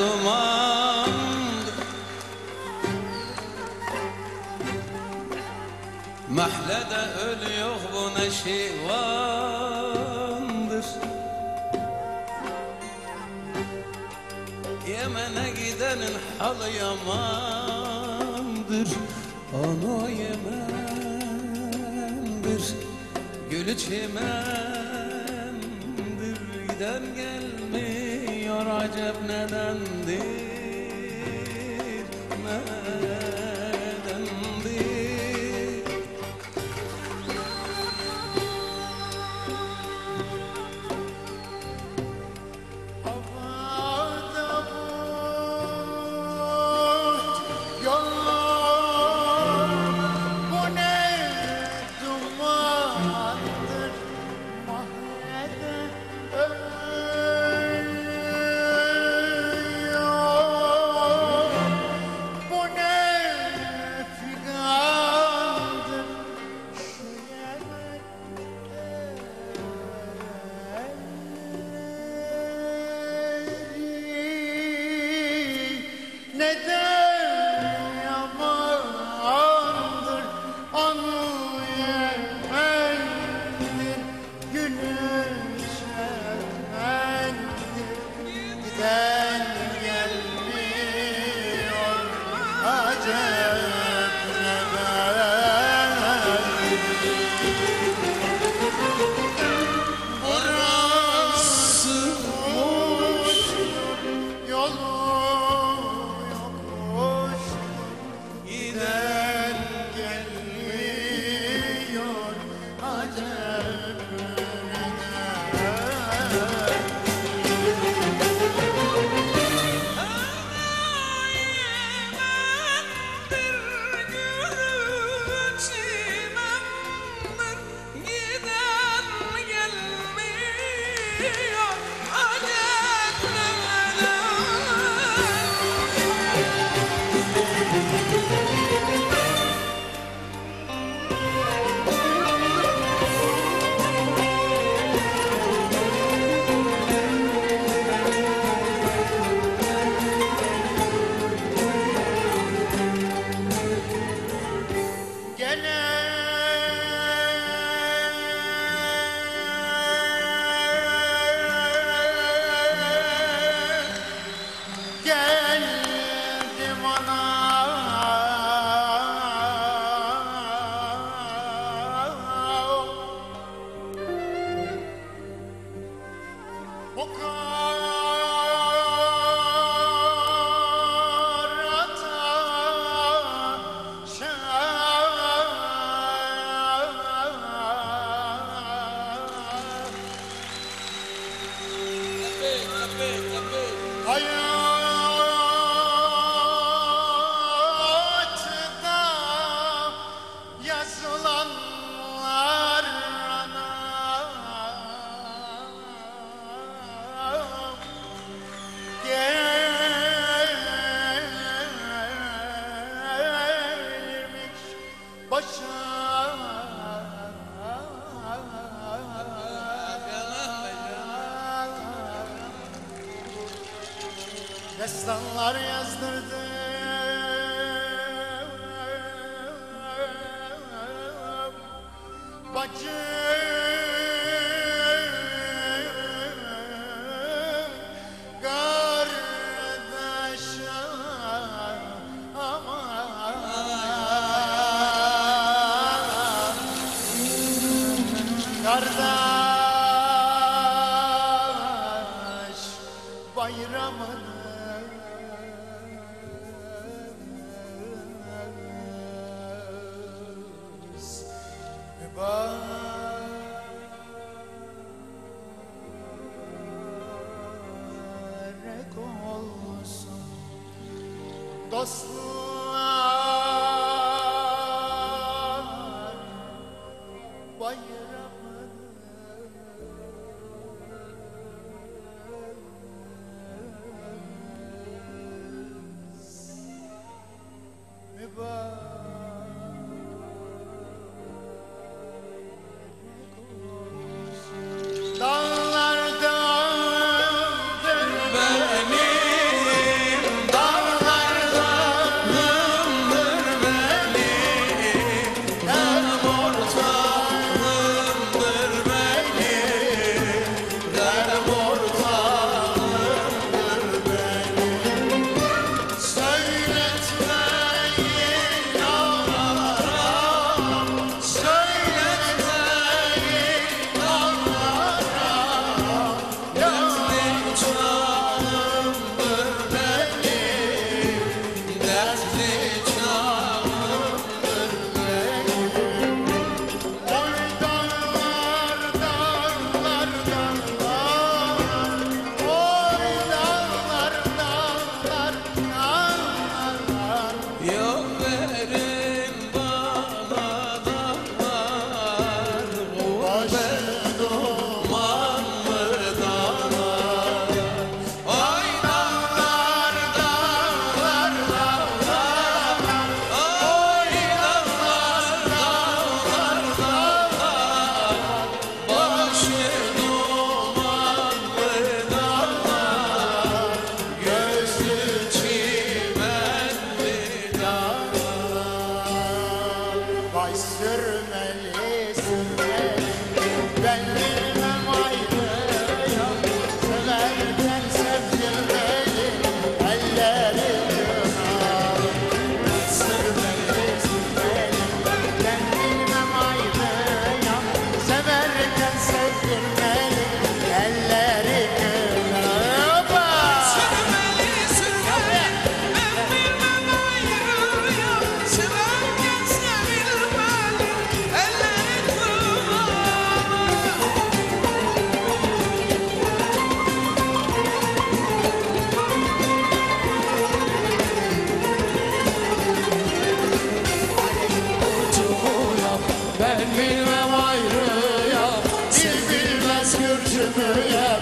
duman. Mahlede ölü yok bu ne şivandır Yemen'e gidenin halı yamandır. Ana Yemen'dir. Gülü çimendir. Giden gelmiyor رجبنا ننذير ما giden भाई Destanlar Kardeşim aman. Kardeş dostlar bayramınız. Mübarek olsun сердце. sürçümüye